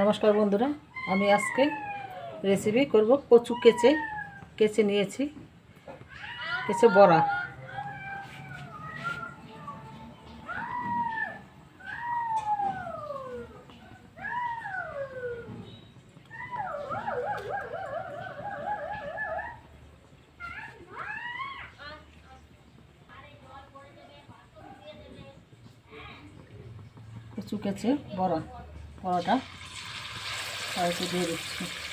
নমস্কার বন্ধুরা, আমি আজকে রেসিপি করব কচু কেচে কেচে নিয়েছি, কেচে বড়া। কচু কেচে বড়া, বড়াটা। কড়াইতে দিয়ে দিচ্ছি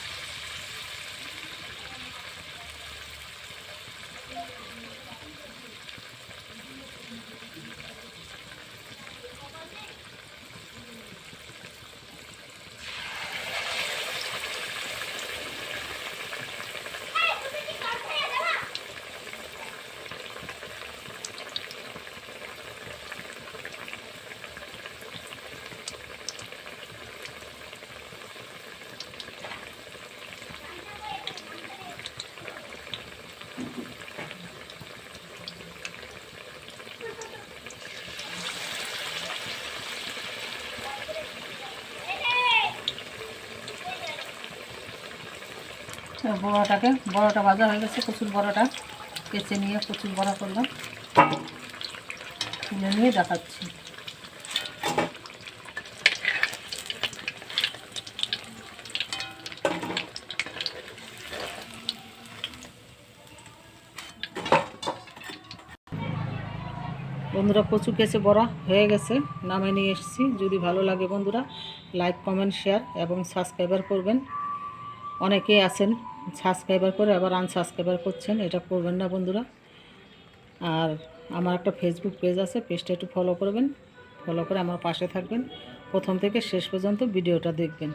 বড়াটাকে, বড়াটা ভাজা হয়ে গেছে, কচুর বড়াটা কেচে নিয়ে কচুর বড়া করলাম। তুলে নিয়ে দেখাচ্ছি। বন্ধুরা, কচু কেচে বড়া হয়ে গেছে নামে নিয়ে এসেছি। যদি ভালো লাগে বন্ধুরা, লাইক, কমেন্ট, শেয়ার এবং সাবস্ক্রাইবার করবেন। অনেকেই আছেন সাবস্ক্রাইবার করে আবার আনসাবস্ক্রাইবার করছেন, এটা করবেন না বন্ধুরা। আর আমার একটা ফেসবুক পেজ আছে পেজটা একটু ফলো করবেন ফলো করে আমার পাশে থাকবেন। প্রথম থেকে শেষ পর্যন্ত ভিডিওটা দেখবেন।